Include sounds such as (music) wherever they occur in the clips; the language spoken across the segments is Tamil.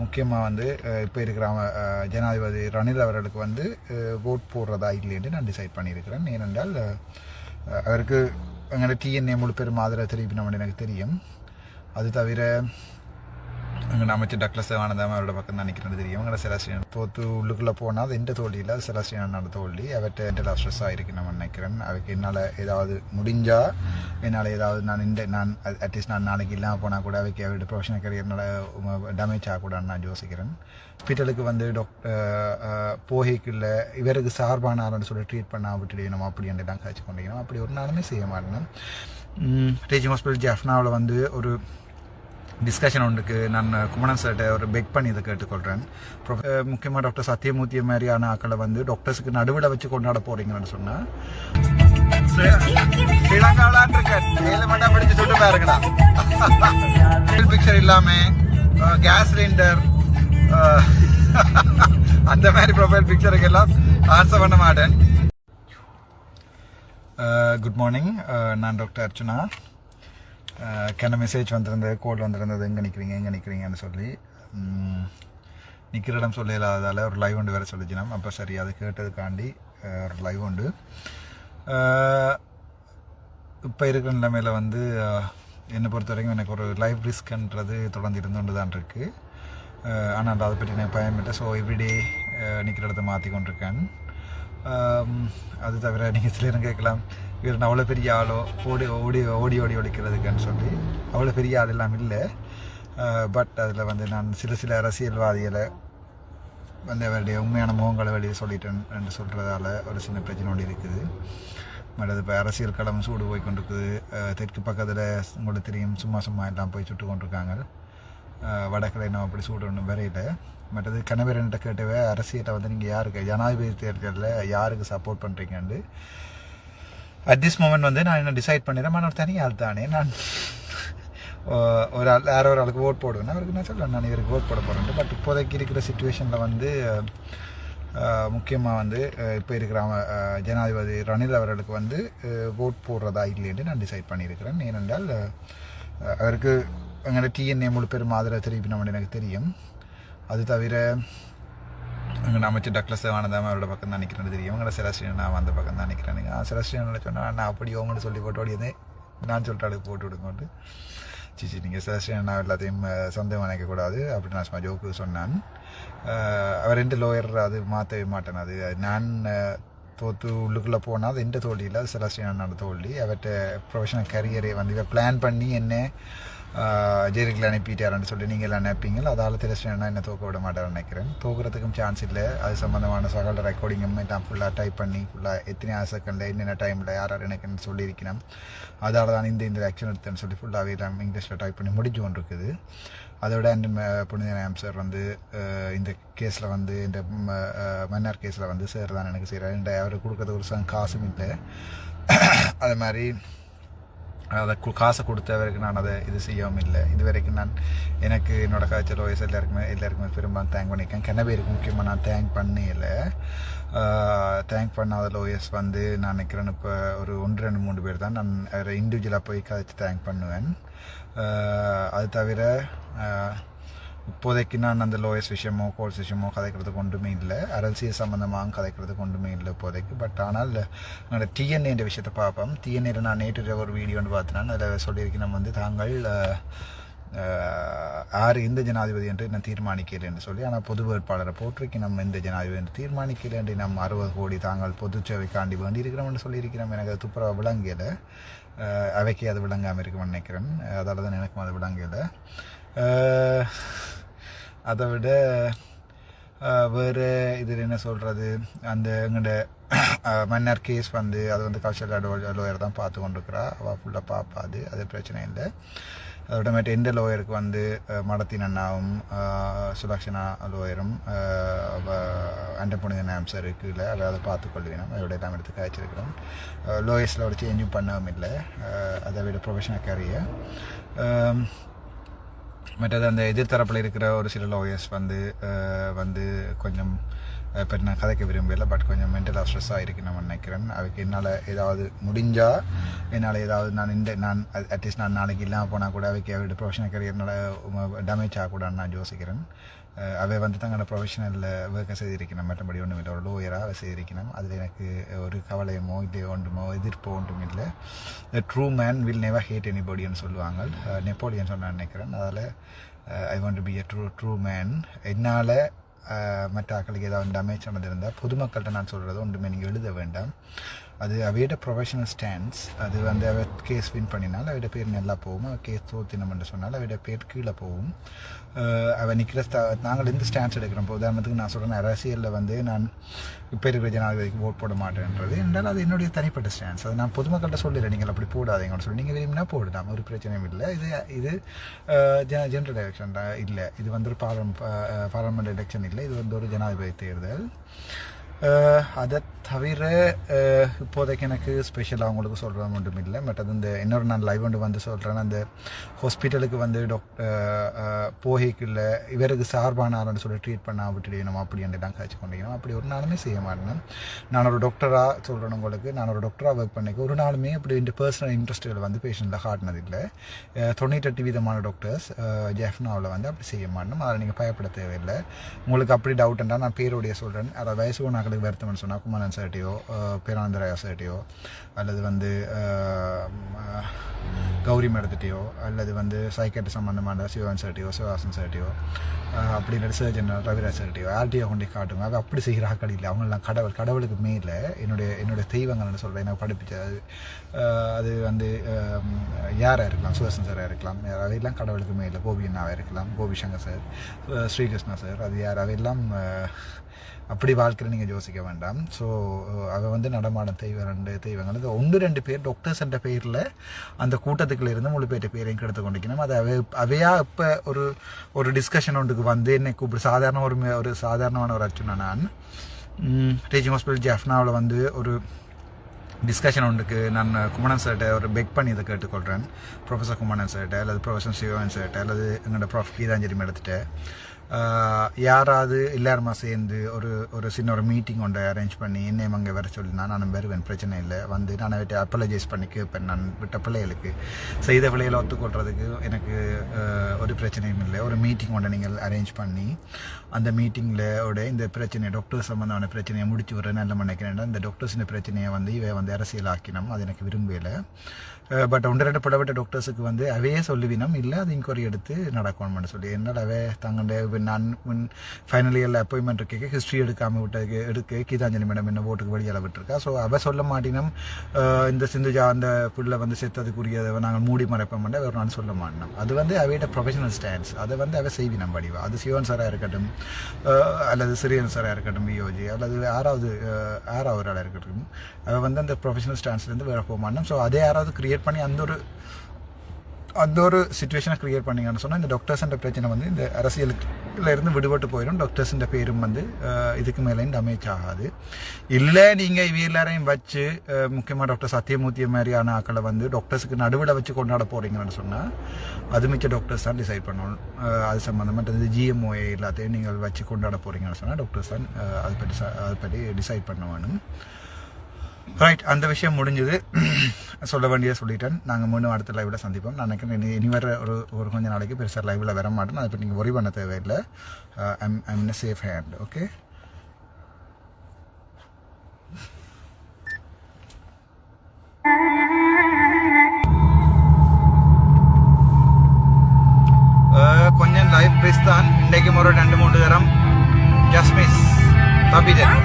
முக்கியமாக வந்து இப்போ இருக்கிற ஜனாதிபதி ரணில் அவர்களுக்கு வந்து ஓட் போடுறதா இல்லைன்னு நான் டிசைட் பண்ணியிருக்கிறேன். ஏனென்றால் அவருக்கு எங்களோட டிஎன்ஏ முழு பெரும் ஆதரவு தெரிவிக்கணும்னு எனக்கு தெரியும். அது தவிர எங்கள் அமைச்சர் டக்ளஸ் தேவானந்தாம அவரோட பக்கம் தான் நிற்கிறது தெரியும் எங்களை செலஸ்டியன் தோத்து உள்ளுக்குள்ளே போனால் அது எந்த தோல்வியில் செலஸ்டியனோட தோல்வி. அவர்கிட்ட என்டல் ஸ்ட்ரெஸ்ஸாக இருக்கு நான் நினைக்கிறேன் அவருக்கு என்னால் ஏதாவது முடிஞ்சால் என்னால் ஏதாவது நான் இந்த நான் அட்லீஸ்ட் நான் நாளைக்கு இல்லாமல் போனால் கூட அவைக்கு அவருடைய ப்ரொஃபஷனல் கரியர்னால டேமேஜ் ஆகக்கூடாதுன்னு நான் யோசிக்கிறேன். ஹாஸ்பிட்டலுக்கு வந்து டாக்டர் போகைக்குள்ள இவருக்கு சார்பான சொல்லி ட்ரீட் பண்ண விட்டுடணும் அப்படி தான் காய்ச்சி கொண்டிருக்கணும். அப்படி ஒரு நாளுமே செய்ய மாட்டேன். டீச்சிங் ஹாஸ்பிட்டல் ஜெஃப்னாவில் வந்து ஒரு டிஸ்கஷன் ஒன்றுக்கு நான் குமணன் சார்ட்ட ஒரு பெக் பண்ணி இதை கேட்டுக்கொள்கிறேன் முக்கியமாக டாக்டர் சத்தியமூர்த்தி மாதிரியான ஆக்களை வந்து டாக்டர்ஸுக்கு நடுவில் வச்சு கொண்டாட போறீங்கன்னு சொன்னால் ஸ்ரீலங்காவிலான் இருக்கேன் ஏழு மணி நேரம் படிச்சு சுட்டு பாருங்கடா. பிக்சர் இல்லாம கேஸ் சிலிண்டர் அந்த மாதிரி ப்ரொஃபைல் பிக்சருக்கு எல்லாம் ஆன்சர் பண்ண மாட்டேன். குட் மார்னிங் நான் டாக்டர் அர்ச்சுனா. கேன மெசேஜ் வந்திருந்தது கோல் வந்திருந்தது. எங்கே நிற்கிறீங்க எங்கே நிற்கிறீங்கன்னு சொல்லி நிற்கிற இடம் சொல்ல இல்லாததால் ஒரு லைவ் உண்டு வேறு சொல்லிச்சினோம் அப்போ சரி அது கேட்டதுக்காண்டி ஒரு லைவ் உண்டு. இப்போ இருக்கிற நிலைமையில் வந்து என்னை பொறுத்த வரைக்கும் எனக்கு ஒரு லைஃப் ரிஸ்க்ன்றது தொடர்ந்து இருந்து கொண்டு தான் இருக்குது ஆனால் அதை பற்றி நான் பயன்பட்ட ஸோ எவ்ரிடே நிற்கிற இடத்த மாற்றி கொண்டிருக்கேன் அது தவிர நீங்கள் சிலரும் கேட்கலாம். இவர் அவ்வளோ பெரிய ஆளோ ஓடி ஓடி ஓடி ஓடி ஒழிக்கிறதுக்குன்னு சொல்லி அவ்வளோ பெரிய ஆளெல்லாம் இல்லை. பட் அதில் வந்து நான் சில சில அரசியல்வாதிகளை வந்து அவருடைய உண்மையான முகங்களை வெளியே சொல்லிட்டேன் சொல்கிறதால ஒரு சின்ன பிரச்சனை ஒன்று இருக்குது. பட் அது இப்போ அரசியல் களம் சூடு போய் கொண்டிருக்குது. தெற்கு பக்கத்தில் உங்களுக்கு தெரியும் சும்மா சும்மா எல்லாம் போய் சுட்டு கொண்டிருக்காங்க. வடக்கில் இன்னும் அப்படி சூடு ஒன்றும் வரையில. மற்றது கணவரன்ட்ட கேட்டவே அரசியலை வந்து நீங்கள் யாருக்கு ஜனாதிபதி தேர்தலில் யாருக்கு சப்போர்ட் பண்ணுறீங்கன்னு அட் திஸ் மூமெண்ட் வந்து நான் என்ன டிசைட் பண்ணிடுறேன்? நான் ஒரு தனி. ஆள் தானே நான் ஒரு ஆள் வேற ஒரு ஆளுக்கு ஓட் போடுவேன் அவருக்கு நான் சொல்லுவேன் நான் இவருக்கு ஓட் போட போகிறேன் பட் இப்போதைக்கு இருக்கிற சுச்சுவேஷனில் வந்து முக்கியமாக வந்து இப்போ இருக்கிற ஜனாதிபதி ரணில் அவர்களுக்கு வந்து ஓட் போடுறதா இல்லைன்னு நான் டிசைட் பண்ணியிருக்கிறேன். ஏனென்றால் அவருக்கு எங்களோட டிஎன்ஏ முழு பெரும் ஆதரவு தெரிவிக்கணும்னு எனக்கு தெரியும். அது தவிர அங்கே அமைச்சர் டக்ளஸ் தேவானந்தாம அவரோட பக்கம் தான் நிற்கிறது தெரியும். எங்களை செலஸ்டியன் நான் அந்த பக்கம் தான் நிற்கிறேன் நீங்கள் செலஸ்டியனில் சொன்னால் நான் அப்படி ஓங்கன்னு சொல்லி போட்டு ஓடியதே நான் சொல்லிட்டு போட்டு விடுங்கோட்டு சிச்சி நீங்கள் செலஸ்டியன் நான் எல்லாத்தையும் அஹ், சந்தேகம் நினைக்கக்கூடாது அப்படின்னு நான் சும்மா ஜோக்கு சொன்னான். அவர் ரெண்டு லோயர் அது மாற்றவே மாட்டேன். அது நான் தோத்து உள்ளுக்குள்ளே போனால் அது எந்த தோல்வி இல்லை அது செலஸ்டியனோட தோல்வி. அவர்கிட்ட ப்ரொஃபஷனல் கரியரே வந்து இவர் பிளான் பண்ணி என்ன ஜெயிலுக்கு அனுப்பிட்டாருன்னு சொல்லி நீங்கள் எல்லாம் நினைப்பீங்க அதால் செலஸ்டியனா என்ன தூக்க விட மாட்டாருன்னு நினைக்கிறேன். தூக்குறதுக்கும் சான்ஸ் இல்லை. அது சம்மந்தமான சகல ரெக்கார்டிங்கும் நான் ஃபுல்லாக டைப் பண்ணி ஃபுல்லாக எத்தனை செகண்டில் என்னென்ன டைமில் யார் யார் எனக்குன்னு சொல்லியிருக்கணும். அதால் தான் இந்த இந்த ஆக்ஷன் எடுத்தேன்னு சொல்லி ஃபுல்லாகவே எல்லாம் இங்கிலீஷில் டைப் பண்ணி முடிஞ்சு கொண்டு இருக்குது அதோட அந்த புனித சார் வந்து இந்த கேஸில் வந்து இந்த மன்னார் கேஸில் வந்து சார் தான் எனக்கு செய்கிறார் அவர் கொடுக்குறது ஒரு சங்க காசும் இல்லை. அது மாதிரி அதை கு- காசை கொடுத்தவருக்கு நான் அதை இது செய்யவும் இல்லை. இது வரைக்கும் நான் எனக்கு என்னோட காய்ச்சல் வயசு எல்லாருக்குமே எல்லாருக்குமே பெரும்பாலும் தேங்க் பண்ணியிருக்கேன் கென்ன பேருக்கு முக்கியமாக நான் தேங்க் பண்ணல. தேங்க் பண்ணாத லோயர்ஸ் வந்து நான் நினைக்கிறேன் இப்போ ஒரு ஒன்று ரெண்டு மூணு பேர் தான் நான் இண்டிவிஜுவலாக போய் கதைச்சு தேங்க் பண்ணுவேன். அது தவிர இப்போதைக்கு நான் அந்த லோயஸ் விஷயமோ கோல்ஸ் விஷயமோ கதைக்கிறதுக்கு ஒன்றுமே இல்லை. அரசியல் சம்மந்தமாக கதைக்கிறதுக்கு ஒன்றுமே இல்லை இப்போதைக்கு. பட் ஆனால் என்னோட டிஎன்ஏன்ற விஷயத்தை பார்ப்போம். டிஎன்ஏல நான் நேற்று ஒரு வீடியோன்னு பார்த்தேன். அதில் சொல்லியிருக்கேன் நம்ம வந்து தாங்கள் யார் இந்த ஜனாதிபதி என்று நான் தீர்மானிக்கிறேன் என்று சொல்லி ஆனால் பொது வேட்பாளரை போட்டிருக்கேன். நம்ம இந்த ஜனாதிபதி என்று தீர்மானிக்கல என்று நம்ம அறுபது கோடி தாங்கள் பொது சேவைக்காண்டி வேண்டி இருக்கிறோம்னு சொல்லியிருக்கிறோம். எனக்கு அது துப்புரவா விளங்கலை அவைக்கு அது விளங்காமல் இருக்கும்னு நினைக்கிறேன். அதால் தான் எனக்கும் அது விளங்கலை அதை விட வேறு இதில் என்ன சொல்கிறது? அந்த எங்கள்ட மன்னர் கேஸ் வந்து அது வந்து கல்ச்சரல் லோயர் தான் பார்த்து கொண்டிருக்கிறா. அவள் ஃபுல்லாக பார்ப்பாது அது பிரச்சனை இல்லை. அதோட மாதிரி எந்த லோயருக்கு வந்து மடத்தின் அண்ணாவும் சுலக்ஷனா லோயரும் அண்ட ஆம்சர் இருக்குல்ல அதை அதை பார்த்துக்கொள்வேணும் அதோட எல்லாம் எடுத்து காய்ச்சிருக்கிறோம். லோயர்ஸில் ஒரு சேஞ்சும் பண்ணவும் இல்லை. அதை விட ப்ரொஃபஷனல் கேரியர் மற்றது அந்த எதிர்த்தரப்பில் இருக்கிற ஒரு சில லாயர்ஸ் வந்து வந்து கொஞ்சம் இப்போ நான் கதைக்க விரும்பல பட் கொஞ்சம் மென்டலாக ஸ்ட்ரெஸ்ஸாக இருக்கு நான் நினைக்கிறேன். அதுக்கு என்னால் ஏதாவது முடிஞ்சால் என்னால் ஏதாவது நான் இந்த நான் அட்லீஸ்ட் நான் நாளைக்கு இல்லாமல் போனால் கூட அவைக்கு அவருடைய ப்ரொஃபஷனல் கரியர்னால டேமேஜ் ஆகக்கூடாதுன்னு நான் யோசிக்கிறேன். அவை வந்து தங்களோட ப்ரொஃபஷனலில் ஒர்க்கை செய்திருக்கணும். மற்றபடி ஒன்றும் இல்லை ஒரு லோயராக அவை செய்திருக்கணும். அதில் எனக்கு ஒரு கவலையமோ இல்லை ஒன்றுமோ எதிர்ப்போ ஒன்றும் இல்லை. True man will never hate எனிபடின்னு சொல்லுவாங்க. நெப்போலியன் சொன்னான்னு நினைக்கிறேன். அதில் I want be a true true man என்னால் மற்ற ஆக்களுக்கு ஏதாவது டேமேஜ் ஆனது இருந்தால் பொதுமக்கள்கிட்ட நான் சொல்கிறது ஒன்றுமே நீங்கள் எழுத வேண்டாம். அது அவையோட ப்ரொஃபஷனல் ஸ்டாண்ட்ஸ் அது வந்து அவ கேஸ் வின் பண்ணினால் அவையோட பேர் நல்லா போகும். அவள் கேஸ் தோத்தினம் சொன்னால் அவையோட பேர் கீழே போகும். அவள் நிற்கிற ஸ்டா நாங்கள் எந்த ஸ்டாண்ட்ஸ் எடுக்கிறோம். இப்போ உதாரணத்துக்கு நான் சொல்கிறேன் அரசியலில் வந்து நான் இப்போ இருக்கிற ஜனாதிபதிக்கு ஓட் போட மாட்டேன்றது. என்றால் அது என்னுடைய தனிப்பட்ட ஸ்டாண்ட்ஸ் அது நான் பொதுமக்கள்கிட்ட சொல்லிடுறேன் நீங்கள் அப்படி போடாதீங்கன்னு சொல்லி. நீங்கள் விரும்பினா போடலாம். ஒரு பிரச்சனையும் இல்லை. இது இது ஜென்ரல் எலெக்ஷன் இல்லை. இது வந்து ஒரு பாராளும் பார்லமெண்ட் எலெக்ஷன் இல்லை இது வந்து ஒரு ஜனாதிபதி தேர்தல். அதை தவிர இப்போதைக்கு எனக்கு ஸ்பெஷலாக உங்களுக்கு சொல்கிற ஒன்றும் இல்லை பட் அது இந்த இன்னொரு நான் லைவ் ஒன்று வந்து சொல்கிறேன் அந்த ஹாஸ்பிட்டலுக்கு வந்து டாக்டர் போகைக்குள்ள இவருக்கு சார்பான ஆளுன்னு சொல்லி ட்ரீட் பண்ண விட்டுடணும் அப்படி தான் காய்ச்சி கொண்டிருக்கணும் அப்படி ஒரு நாளுமே செய்ய மாட்டேன் நான் ஒரு டாக்டராக சொல்கிறேன் உங்களுக்கு நான் ஒரு டாக்டராக ஒர்க் பண்ணிக்க ஒரு நாளுமே அப்படி இந்த பர்சனல் இன்ட்ரெஸ்ட்டுகள் வந்து பேஷண்ட்டில் காட்டினதில்லை அஹ் தொண்ணூற்றெட்டு விதமான டாக்டர்ஸ் ஜெஃப்னாவில் வந்து அப்படி செய்ய மாட்டோம் அதில் நீங்கள் பயப்பட தேவையில்லை உங்களுக்கு அப்படி டவுட்டுண்டா நான் பேருடைய சொல்கிறேன் அதை வயசு ஒன்றாக்களுக்கு வருத்தம்னு சொன்னால் குமாரன் சார்ட்டையோ பேரானந்தராயா சார்ட்டையோ அல்லது வந்து கௌரி மேடத்திட்டையோ அல்லது வந்து சைக்கேட்டு சம்மந்தமான சிவன் சார்ட்டையோ சிவகாசன் சார்ட்டையோ அப்படி இல்லை சர்ஜன் ரவிராஜ் சார்ட்டையோ யார்ட்டையோ கொண்டு காட்டுங்க. அது அப்படி செய்கிற ஆக்கள் இல்லை. கடவுள் கடவுளுக்கு மேலே என்னுடைய என்னுடைய தெய்வங்கள்னு சொல்கிறேன் எனக்கு படிப்பிச்சது அது அது வந்து யாராக இருக்கலாம்? சுதர்சன் சாராக இருக்கலாம். அவையெல்லாம் கடவுளுக்கு மேலே. கோபி அண்ணாவாக இருக்கலாம். கோபி சங்கர் சார் ஸ்ரீகிருஷ்ணா சார் அது யார்? அவையெல்லாம் அப்படி வாழ்க்கையில் நீங்கள் யோசிக்க வேண்டாம். ஸோ அவள் வந்து நடமாடும் தெய்வம் ரெண்டு தெய்வங்கள். இது ஒன்று ரெண்டு பேர் டாக்டர்ஸ் என்ற பேரில் அந்த கூட்டத்துக்குள்ள இருந்து முழு பேர்ட்ட பேரையும் கெடுத்து கொண்டிருக்கணும். அது அவை அவையா இப்போ ஒரு ஒரு டிஸ்கஷன் ஒன்றுக்கு வந்து என்னை கூப்பிடு. சாதாரண ஒரு ஒரு சாதாரணமான ஒரு அச்சுனா நான். டீச்சிங் ஹாஸ்பிட்டல் ஜெஃப்னாவில் வந்து ஒரு டிஸ்கஷன் ஒன்றுக்கு நான் குமணன் சார்கிட்ட ஒரு பெக் பண்ணி இதை கேட்டுக்கொள்கிறேன் ப்ரொஃபஸர் குமணன் சார்கிட்ட அல்லது ப்ரொஃபஸர் சிவன் சார்கிட்ட அல்லது எங்களோட ப்ரொஃப் கீதாஞ்சலி மேடத்திட்ட. யாராவது எல்லாருமா சேர்ந்து ஒரு ஒரு சின்ன ஒரு மீட்டிங் ஒன்றை அரேஞ்ச் பண்ணி என்னையும் அங்கே வர சொல்லினா நான் வருவேன் பிரச்சனை இல்லை. வந்து நான் விட்டு அப்பலஜைஸ் பண்ணி கேட்பேன் நான் விட்ட பிள்ளைகளுக்கு. செய்த பிள்ளைகளை ஒத்துக்கொள்றதுக்கு எனக்கு ஒரு பிரச்சனையும் இல்லை. ஒரு மீட்டிங் ஒன்றை நீங்கள் அரேஞ்ச் பண்ணி அந்த மீட்டிங்கில் உடைய இந்த பிரச்சனை டாக்டர் சம்மந்தமான பிரச்சனையை முடிச்சு விடுற நல்ல நினைக்கிறேன். இந்த டாக்டர்ஸின் பிரச்சனையை வந்து இவை வந்து அரசியல் ஆக்கினோம் அது எனக்கு விரும்பலை பட் ஒன்று ரெண்டு படப்பட்ட டாக்டர்ஸுக்கு வந்து அவையே சொல்லுவினம் இல்லை அது இன்கொயரி எடுத்து நடக்கணும்னு சொல்லி. என்னால் அவை தங்களுடைய நான் முன் ஃபைனல் இயரில் அப்பாயின்மெண்ட் இருக்க ஹிஸ்ட்ரி எடுக்காமல் விட்டதுக்கு எடுக்க கீதாஞ்சலி மேடம் என்ன ஓட்டுக்கு வெளியில் விட்டுருக்கா ஸோ அவை சொல்ல மாட்டினம் இந்த சிந்துஜா அந்த பிள்ளை வந்து செத்ததுக்குரியதை நாங்கள் மூடி மறைப்போம் ஒரு நான் சொல்ல மாட்டினோம். அது வந்து அவையோட ப்ரொஃபஷனல் ஸ்டாண்ட்ஸ் அதை வந்து அவ செய்வினம் வடிவா. அது சிவன் சாராக இருக்கட்டும் அல்லது சிறியன் சாராக இருக்கட்டும் வியோஜி அல்லது யாராவது அஹ் யாராவது ஆளாக இருக்கட்டும் அவள் வந்து அந்த ப்ரொஃபஷனல் ஸ்டாண்ட்ஸ்லேருந்து வேறு போக மாட்டோம் ஸோ அதே யாராவது கிரியேட் பண்ணி அந்த ஒரு அந்த ஒரு சுச்சுவேஷனை கிரியேட் பண்ணீங்கன்னு சொன்னால் இந்த டாக்டர்ஸ்ன்ற பிரச்சனை வந்து இந்த அரசியலுக்குல இருந்து விடுபட்டு போயிடும். டாக்டர்ஸ்ன்ற பேரும் வந்து இதுக்கு மேலே டேமேஜ் ஆகாது. இல்லை நீங்கள் இவ எல்லாரையும் வச்சு முக்கியமாக டாக்டர் சத்தியமூர்த்தி மாதிரியான ஆக்களை வந்து டாக்டர்ஸுக்கு நடுவில் வச்சு கொண்டாட போகிறீங்கன்னு சொன்னால் அது மிச்ச டாக்டர்ஸ் தான் டிசைட் பண்ணணும். அது சம்மந்தமாக இந்த ஜிஎம்ஓஏ எல்லாத்தையும் நீங்கள் வச்சு கொண்டாட போகிறீங்கன்னு சொன்னால் டாக்டர்ஸ் தான் அது பற்றி அது பற்றி டிசைட் பண்ண வேணும். ரைட் அந்த விஷயம் முடிஞ்சது. (clears throat) சொல்ல வேண்டியதை சொல்லிட்டேன். நாங்கள் மீண்டும் அடுத்த லைவில் சந்திப்போம். நான் நினைக்கிறேன் இனி வர ஒரு ஒரு கொஞ்ச நாளைக்கு பெருசாக லைவில் வர மாட்டேன். அதை பற்றி நீங்கள் ஒரி பண்ண தேவையில்லை. I'm I'm in safe hand okay கொஞ்சம் லைஃப் பேஸ் தான் இன்றைக்கும் ஒரு ரெண்டு மூணு தரம். ஜஸ்ட் மிஸ் தப்பிட்டேன்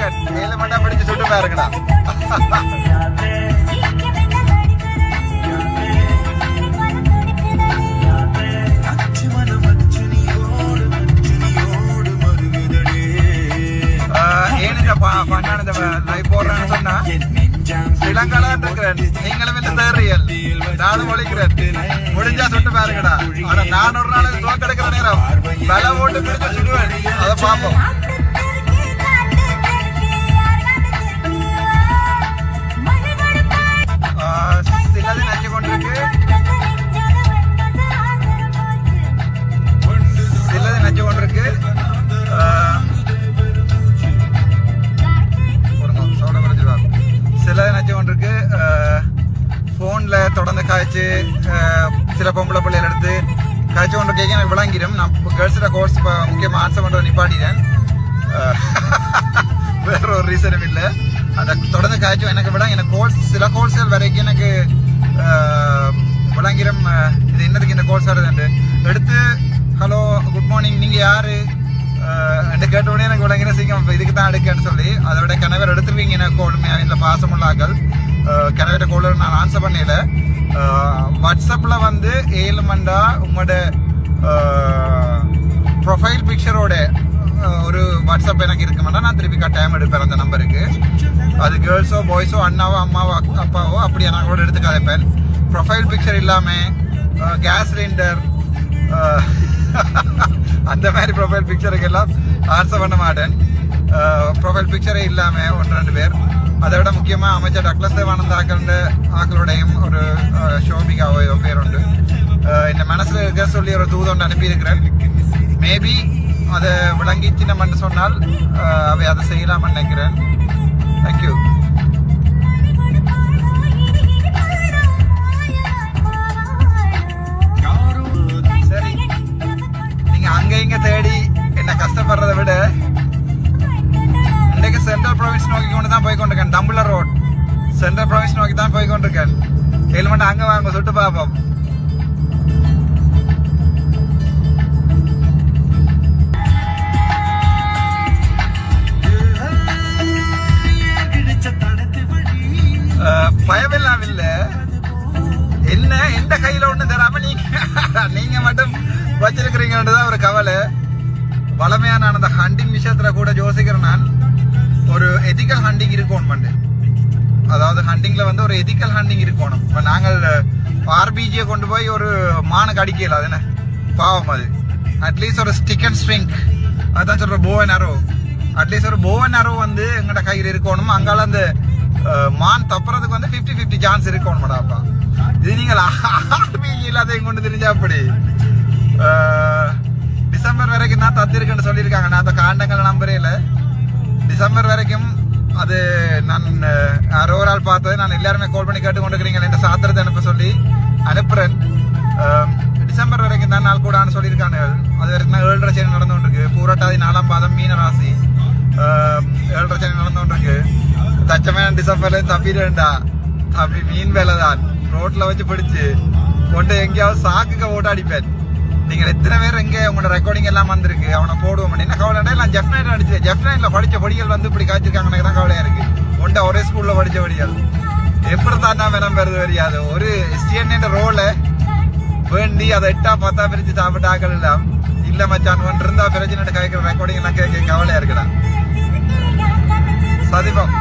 ஸ்ரீலங்காவிலான் ஏழு மண்டா படிச்சு சுட்டு பாருங்கடா. ஆஹ், ஏன் இந்த முடிஞ்சா சுட்டு பாருங்கடா ஆனா நான் ஒரு நாளைக்கு தோக்கெடுக்கிற நேரம். பல ஓட்டு பிடிச்சு சுடுவேன். அதை பார்ப்போம். நல்லது நடந்து கொண்டிருக்கு நல்லது நடந்து கொண்டிருக்கு சிலது நினச்சி ஃபோனில் தொடர்ந்து காய்ச்சி சில பொம்பளை பிள்ளைகள் எடுத்து காய்ச்சி கொண்டு கேட்க விளங்கிடும். நான் கேர்ள்ஸோட கோர்ஸ் இப்போ முக்கியமாக ஆன்சர் பண்ணுற நிப்பாட்டினேன் (laughs) வேற ஒரு ரீசனும் இல்லை. அந்த தொடர்ந்து காய்ச்சும் எனக்கு விட எனக்கு கோர்ஸ் சில கோர்ஸ்கள் வரைக்கும் எனக்கு அஹ், இது என்னதுக்கு இந்த கோர்ஸ் சார் எடுத்து ஹலோ குட் மார்னிங் நீங்கள் யார்? என்கிட்ட கேட்ட உடனே எனக்கு விளங்கின சீக்கிரம் இதுக்கு தான் எடுக்கன்னு சொல்லி அதோட கணவர் எடுத்துருவீங்க எனக்கு உண்மையாக இல்லை பாசமுள்ளாக்கள் கணவர்கிட்ட கோல் நான் ஆன்சர் பண்ணல. வாட்ஸ்அப்பில் வந்து ஏழு மண்டா உங்களோட ப்ரொஃபைல் பிக்சரோட ஒரு வாட்ஸ்அப் எனக்கு இருக்க மாட்டா. நான் திருப்பி கட்டாயம் எடுப்பேன் அந்த நம்பருக்கு. அது கேர்ள்ஸோ பாய்ஸோ அண்ணாவோ அம்மாவோ அப்பாவோ அப்படி நான் கூட எடுத்து கதைப்பேன். ப்ரொஃபைல் பிக்சர் இல்லாமல் கேஸ் சிலிண்டர் அந்த மாதிரி ப்ரொஃபைல் பிக்சருக்கு எல்லாம் ஆன்சர் பண்ண மாட்டேன். ப்ரொஃபைல் பிக்சரே இல்லாமல் ஒன்று ரெண்டு பேர். அதை விட முக்கியமாக அமைச்சர் டக்ளஸ் தேவானந்த ஆக்களோட ஆக்களுடையும் ஒரு ஷோபிகாவோ பேருண்டு பேர் உண்டு. இந்த மனசில் இருக்க சொல்லி ஒரு தூதம் ஒன்று அனுப்பியிருக்கிறேன். மேபி அதை விளங்கிச்சு நம்ம சொன்னால் அவை அதை செய்யலாம்னு நினைக்கிறேன். தேங்க்யூ சரி நீங்கள் அங்கே இங்கே தேடி என்ன கஷ்டப்படுறதை விட இன்றைக்கு சென்ட்ரல் ப்ரொவின்ஸ் நோக்கி கொண்டு தான் போய் கொண்டிருக்கேன் டம்புளர் ரோட் சென்ட்ரல் ப்ரொவின்ஸ் நோக்கி தான் போய் கொண்டிருக்கேன் ஹெல்மெட் அங்க வாங்க சுட்டு பார்ப்போம். ஹண்டிங்கில் வந்து ஒரு எதிக்கல் ஹண்டிங் இருக்கணும். இப்போ நாங்கள் ஆர்பிஜியை கொண்டு போய் ஒரு மானுக்கு அடிக்கல அது என்ன? பாவம் அது. அட்லீஸ்ட் ஒரு ஸ்டிக் அண்ட் ஸ்ட்ரிங்க் அதான் சொல்கிற போவன் அரோ அட்லீஸ்ட் ஒரு போவன் அரோ வந்து எங்கள்கிட்ட கையில் இருக்கணும். அங்கால அந்த மான் தப்புறதுக்கு வந்து 50 50 சான்ஸ் இருக்கணும் மேடாப்பா இது நீங்கள் ஆர்பிஜி இல்லாதையும் கொண்டு தெரிஞ்சா அப்படி டிசம்பர் வரைக்கும் தான் தத்திருக்குன்னு சொல்லியிருக்காங்க. நான் அந்த காண்டங்களை நம்புறேன் டிசம்பர் வரைக்கும் அது நான் யாரோ ஒரு ஆள் பார்த்தது நான் எல்லாருமே கால் பண்ணி கேட்டு கொண்டுக்கிறீங்க என்ற சாத்திரத்தை அனுப்ப சொல்லி அனுப்புறேன். டிசம்பர் வரைக்கும் தான் நாள் கூடான்னு சொல்லியிருக்காங்க. அது வரைக்கும் ஏழரை சனி நடந்து கொண்டிருக்கு. பூரட்டாதி நாலாம் பாதம் மீன ராசி. ஏழரை சனி நடந்து கொண்டிருக்கு. தச்சமே டிசம்பர்ல தப்பிடுண்டா தப்பி மீன் வேலை தான் ரோட்டில் வச்சு பிடிச்சு கொண்டு எங்கேயாவது சாக்குக்க ஓட்ட அடிப்பேன். நீங்க எத்தனை பேர் எங்க உங்களோட ரெக்கார்டிங் எல்லாம் வந்திருக்கு? அவனை போடுவோம். என்ன கவலை நான் ஜெஃப் நைன் அடிச்சு ஜெஃப் நைட்ல படிச்ச படிகள் வந்து இப்படி காய்ச்சிருக்காங்க தான் கவலையா இருக்கு. உண்ட ஒரே ஸ்கூல்ல படிச்ச படிகள் எப்படி தான் தான் வேணாம் பெறது தெரியாது ஒரு எஸ்டிஎன் ரோல வேண்டி அதை எட்டா பத்தா பிரிச்சு சாப்பிட்டு ஆக்கள் எல்லாம். இல்ல மச்சான் ஒன்று இருந்தா பிரச்சனை கேட்கிற ரெக்கார்டிங் எல்லாம் கேட்க கவலையா இருக்கடா. சதிபம்.